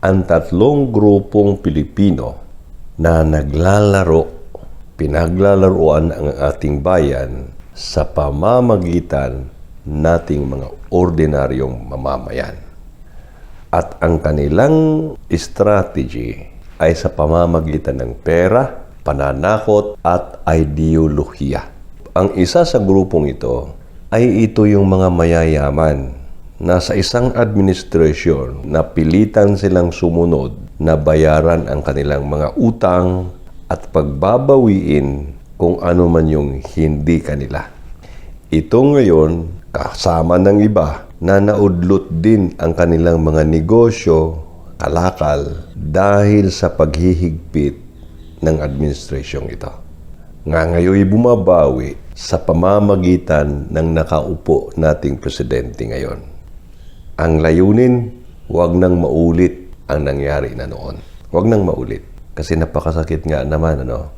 ang tatlong grupong Pilipino na naglalaro, pinaglalaroan ang ating bayan sa pamamagitan nating mga ordinaryong mamamayan. At ang kanilang strategy ay sa pamamagitan ng pera, pananakot at ideolohiya. Ang isa sa grupong ito ay ito yung mga mayayaman na sa isang administrasyon na pilitan silang sumunod na bayaran ang kanilang mga utang at pagbabawiin kung ano man yung hindi kanila. Ito ngayon, kasama ng iba, na naudlot din ang kanilang mga negosyo, kalakal, dahil sa paghihigpit ng administrasyong ito. Nga ngayon bumabawi sa pamamagitan ng nakaupo nating presidente ngayon. Ang layunin, huwag nang maulit ang nangyari na noon. Huwag nang maulit. Kasi napakasakit nga naman, ano,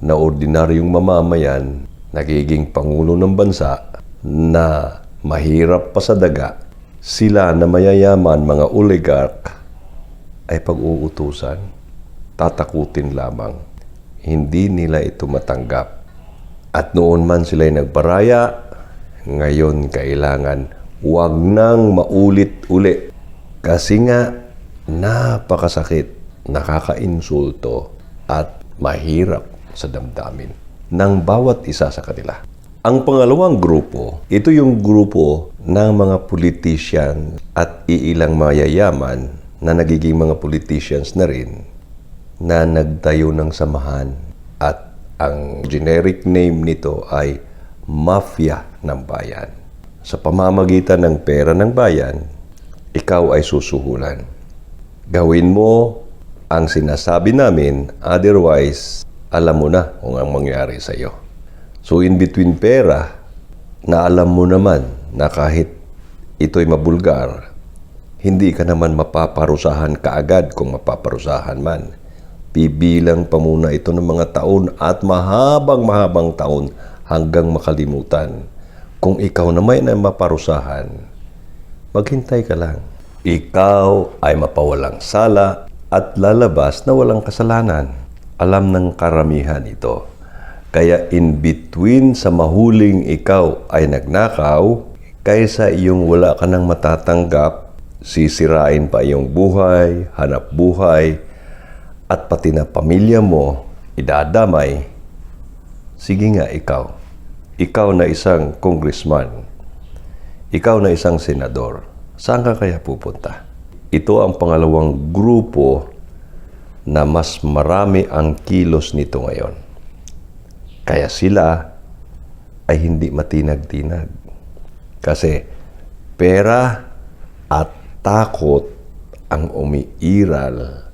na ordinaryong mamamayan, nagiging pangulo ng bansa, na mahirap pa sa daga, sila na mayayaman, mga oligarch, ay pag-uutusan, tatakutin lamang. Hindi nila ito matanggap. At noon man sila'y nagparaya, ngayon kailangan huwag nang maulit-uli. Kasi nga, napakasakit, nakakainsulto, at mahirap sa damdamin ng bawat isa sa kanila. Ang pangalawang grupo, ito yung grupo ng mga politician at iilang mayayaman na nagiging mga politicians na rin na nagtayo ng samahan at ang generic name nito ay Mafia ng Bayan. Sa pamamagitan ng pera ng bayan, ikaw ay susuhulan. Gawin mo ang sinasabi namin, otherwise, alam mo na kung ang mangyari sa iyo. So in between pera, na alam mo naman na kahit ito'y mabulgar, hindi ka naman mapaparusahan kaagad kung mapaparusahan man. Bibilang pa muna ito ng mga taon at mahabang mahabang taon hanggang makalimutan. Kung ikaw naman ay maparusahan, maghintay ka lang. Ikaw ay mapawalang sala at lalabas na walang kasalanan. Alam ng karamihan ito. Kaya in between sa mahuling ikaw ay nagnakaw, kaysa iyong wala ka nang matatanggap, sisirain pa iyong buhay, hanap buhay, at pati na pamilya mo, idadamay, sige nga ikaw. Ikaw na isang congressman. Ikaw na isang senador. Saan ka kaya pupunta? Ito ang pangalawang grupo na mas marami ang kilos nito ngayon. Kaya sila ay hindi matinag-tinag. Kasi pera at takot ang umiiral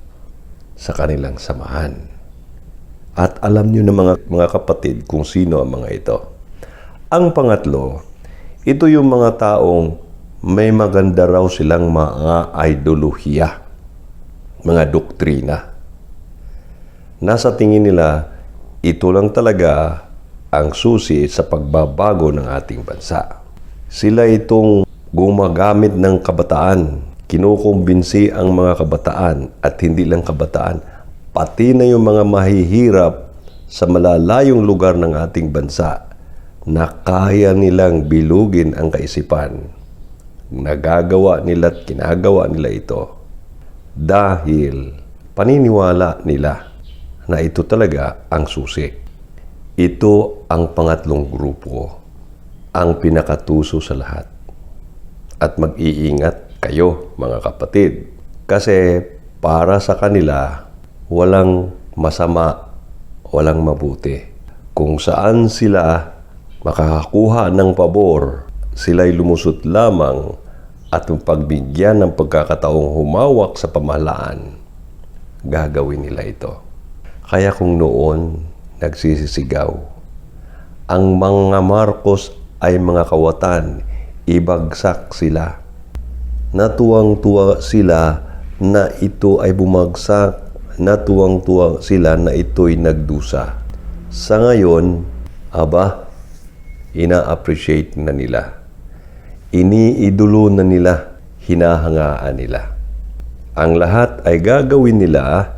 sa kanilang samahan. At alam niyo na mga, mga kapatid kung sino ang mga ito. Ang pangatlo, ito yung mga taong may maganda raw silang mga ideolohiya, mga doktrina. Nasa tingin nila, ito lang talaga ang susi sa pagbabago ng ating bansa. Sila itong gumagamit ng kabataan, kinukumbinsi ang mga kabataan at hindi lang kabataan, pati na yung mga mahihirap sa malalayong lugar ng ating bansa na kaya nilang bilugin ang kaisipan. Nagagawa nila at kinagawa nila ito dahil paniniwala nila na ito talaga ang susi. Ito ang pangatlong grupo, ang pinakatuso sa lahat. At mag-iingat kayo mga kapatid kasi para sa kanila walang masama, walang mabuti. Kung saan sila makakakuha ng pabor, sila'y lumusot lamang at pagbigyan ng pagkakataong humawak sa pamahalaan, gagawin nila ito. Kaya kung noon nagsisisigaw, ang mga Marcos ay mga kawatan, ibagsak sila. Natuwang-tuwa sila na ito ay bumagsak, natuwang-tuwa sila na ito'y nagdusa. Sa ngayon, aba, ina-appreciate na nila. Iniidolo na nila, hinahangaan nila. ang lahat ay gagawin nila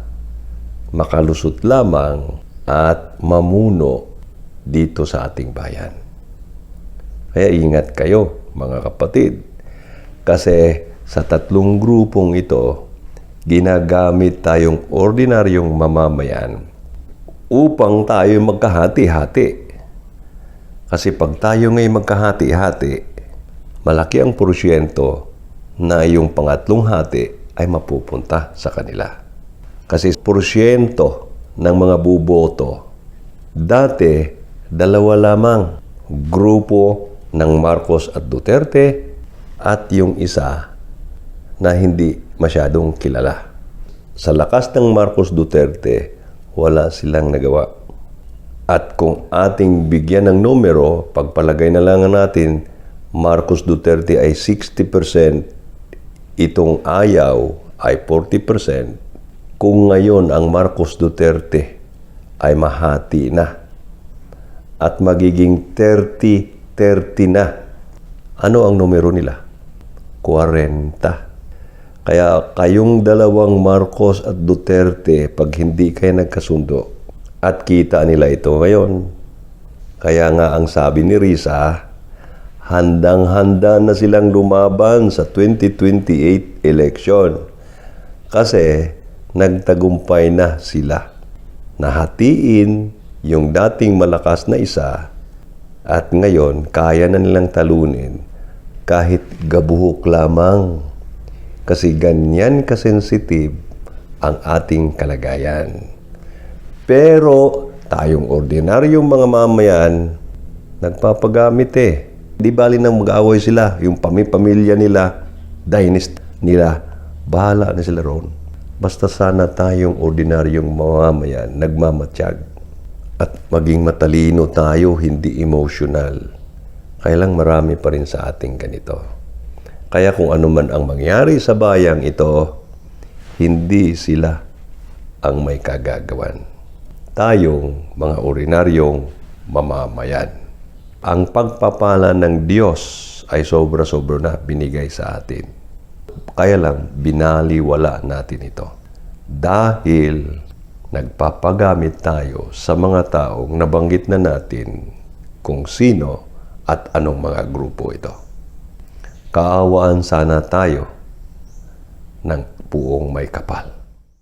makalusot lamang at mamuno dito sa ating bayan. Kaya ingat kayo, mga kapatid. Kasi sa tatlong grupong ito, ginagamit tayong ordinaryong mamamayan upang tayo magkahati-hati. Kasi pag tayo ngay magkahati-hati, malaki ang porsyento na yung pangatlong hati ay mapupunta sa kanila. Kasi porsyento ng mga buboto, dati dalawa lamang grupo ng Marcos at Duterte at yung isa na hindi masyadong kilala. Sa lakas ng Marcos Duterte, wala silang nagawa. At kung ating bigyan ng numero, pagpalagay na lang natin, Marcos Duterte ay 60%, itong ayaw ay 40%, kung ngayon ang Marcos Duterte ay mahati na at magiging 30-30 na, ano ang numero nila? 40. Kaya kayong dalawang Marcos at Duterte, pag hindi kayo nagkasundo, at kita nila ito ngayon, kaya nga ang sabi ni Risa, handang-handa na silang lumaban sa 2028 election. Kasi nagtagumpay na sila. Nahatiin yung dating malakas na isa at ngayon kaya na nilang talunin kahit gabuhok lamang. Kasi ganyan kasensitive ang ating kalagayan. Pero tayong ordinaryong mga mamayan, nagpapagamit eh. Di bali nang mag-away sila, yung pamipamilya nila, dynasty nila, bahala na sila roon. Basta sana tayong ordinaryong mamamayan, nagmamatsyag. At maging matalino tayo, hindi emotional. Kaya lang marami pa rin sa ating ganito. Kaya kung ano man ang mangyari sa bayang ito, hindi sila ang may kagagawan. Tayong mga ordinaryong mamamayan. Ang pagpapala ng Diyos ay sobra-sobra na binigay sa atin. Kaya lang, binaliwala natin ito. Dahil nagpapagamit tayo sa mga taong nabanggit na natin kung sino at anong mga grupo ito. Kaawaan sana tayo ng puong may kapal.